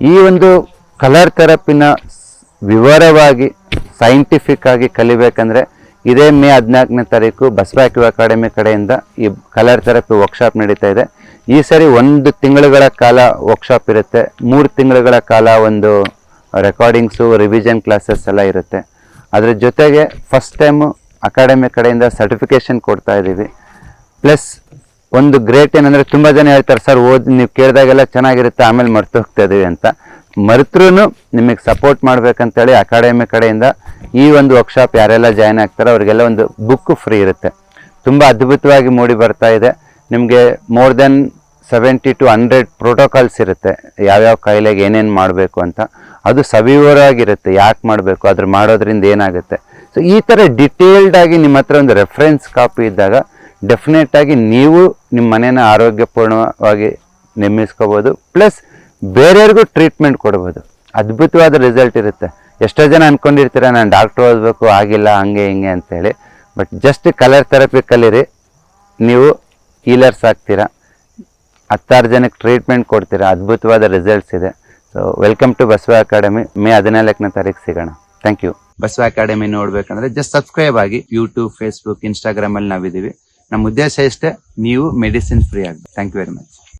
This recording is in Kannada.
ಈ ಒಂದು ಕಲರ್ ಥೆರಪಿನ ವಿವರವಾಗಿ ಸೈಂಟಿಫಿಕ್ ಆಗಿ ಕಲಿಬೇಕಂದ್ರೆ ಇದೇ ಮೇ ಹದಿನಾಲ್ಕನೇ ತಾರೀಕು ಬಸವಾಕ್ಯೂ ಅಕಾಡೆಮಿ ಕಡೆಯಿಂದ ಈ ಕಲರ್ ಥೆರಪಿ ವರ್ಕ್ಶಾಪ್ ನಡೀತಾ ಇದೆ. ಈ ಸರಿ ಒಂದು ತಿಂಗಳುಗಳ ಕಾಲ ವರ್ಕ್ಶಾಪ್ ಇರುತ್ತೆ. ಮೂರು ತಿಂಗಳುಗಳ ಕಾಲ ಒಂದು ರೆಕಾರ್ಡಿಂಗ್ಸು ರಿವಿಷನ್ ಕ್ಲಾಸಸ್ ಎಲ್ಲ ಇರುತ್ತೆ. ಅದರ ಜೊತೆಗೆ ಫಸ್ಟ್ ಟೈಮು ಅಕಾಡೆಮಿ ಕಡೆಯಿಂದ ಸರ್ಟಿಫಿಕೇಶನ್ ಕೊಡ್ತಾ ಇದ್ದೀವಿ ಪ್ಲಸ್ ಒಂದು ಗ್ರೇಟ್ ಏನಂದ್ರೆ ತುಂಬಾ ಜನ ಹೇಳ್ತಾರೆ, ಸರ್, ಓದಿ, ನೀವು ಕೇಳಿದಾಗೆಲ್ಲ ಚೆನ್ನಾಗಿರುತ್ತೆ, ಆಮೇಲೆ ಮರ್ತು ಹೋಗ್ತಾ ಅಂತ. ಮರೆತ್ರೂ ನಿಮಗೆ ಸಪೋರ್ಟ್ ಮಾಡ್ಬೇಕಂತೇಳಿ ಅಕಾಡೆಮಿ ಕಡೆಯಿಂದ ಈ ಒಂದು ವರ್ಕ್ಶಾಪ್ ಯಾರೆಲ್ಲ ಜಾಯ್ನ್ ಆಗ್ತಾರೋ ಅವರಿಗೆಲ್ಲ ಒಂದು ಬುಕ್ ಫ್ರೀ ಇರುತ್ತೆ. ತುಂಬ ಅದ್ಭುತವಾಗಿ ಮೂಡಿ ಬರ್ತಾ ಇದೆ. ನಿಮಗೆ more than seventy to hundred protocols ಇರುತ್ತೆ, ಯಾವ್ಯಾವ ಕಾಯಿಲೆಗೆ ಏನೇನು ಮಾಡಬೇಕು ಅಂತ. ಅದು ಸವಿವರಾಗಿರುತ್ತೆ ಯಾಕೆ ಮಾಡಬೇಕು, ಅದ್ರ ಮಾಡೋದ್ರಿಂದ ಏನಾಗುತ್ತೆ. ಸೊ ಈ ಥರ ಡಿಟೇಲ್ಡ್ ಆಗಿ ನಿಮ್ಮ ಹತ್ರ ಒಂದು ರೆಫರೆನ್ಸ್ ಕಾಪಿ ಇದ್ದಾಗ ಡೆಫಿನೆಟ್ ಆಗಿ ನೀವು ನಿಮ್ಮ ಮನೇನ ಆರೋಗ್ಯಪೂರ್ಣವಾಗಿ ನಿರ್ಮಿಸ್ಕೋಬೋದು. ಪ್ಲಸ್ ಬೇರೆಯವ್ರಿಗೂ ಟ್ರೀಟ್ಮೆಂಟ್ ಕೊಡ್ಬೋದು. ಅದ್ಭುತವಾದ ರಿಸಲ್ಟ್ ಇರುತ್ತೆ. ಎಷ್ಟೋ ಜನ ಅಂದ್ಕೊಂಡಿರ್ತೀರ ನಾನು ಡಾಕ್ಟ್ರ್ ಓದಬೇಕು, ಆಗಿಲ್ಲ, ಹಂಗೆ, ಹಿಂಗೆ ಅಂತೇಳಿ ಬಟ್ ಜಸ್ಟ್ ಕಲರ್ ಥೆರಪಿ ಕಲೀರಿ. ನೀವು ಹೀಲರ್ಸ್ ಆಗ್ತೀರಾ. ಹತ್ತಾರು ಜನಕ್ಕೆ ಟ್ರೀಟ್ಮೆಂಟ್ ಕೊಡ್ತೀರಾ. ಅದ್ಭುತವಾದ ರಿಸಲ್ಟ್ಸ್ ಇದೆ. So welcome to Basava academy May ಹದಿನಾಲ್ಕನೇ ತಾರೀಕು ಸಿಗೋಣ. ಥ್ಯಾಂಕ್ ಯು ಬಸವ ಅಕಾಡೆಮಿ ನೋಡ್ಬೇಕಂದ್ರೆ ಜಸ್ಟ್ ಸಬ್ಸ್ಕ್ರೈಬ್ ಆಗಿ ಯೂಟ್ಯೂಬ್ ಫೇಸ್ಬುಕ್ ಇನ್ಸ್ಟಾಗ್ರಾಮ್ ಅಲ್ಲಿ ನಾವಿದ್ದೀವಿ. ನಮ್ಮ ಉದ್ದೇಶ ಇಷ್ಟೇ ನೀವು ಮೆಡಿಸಿನ್ ಫ್ರೀ ಆಗಬೇಕು. Thank you very much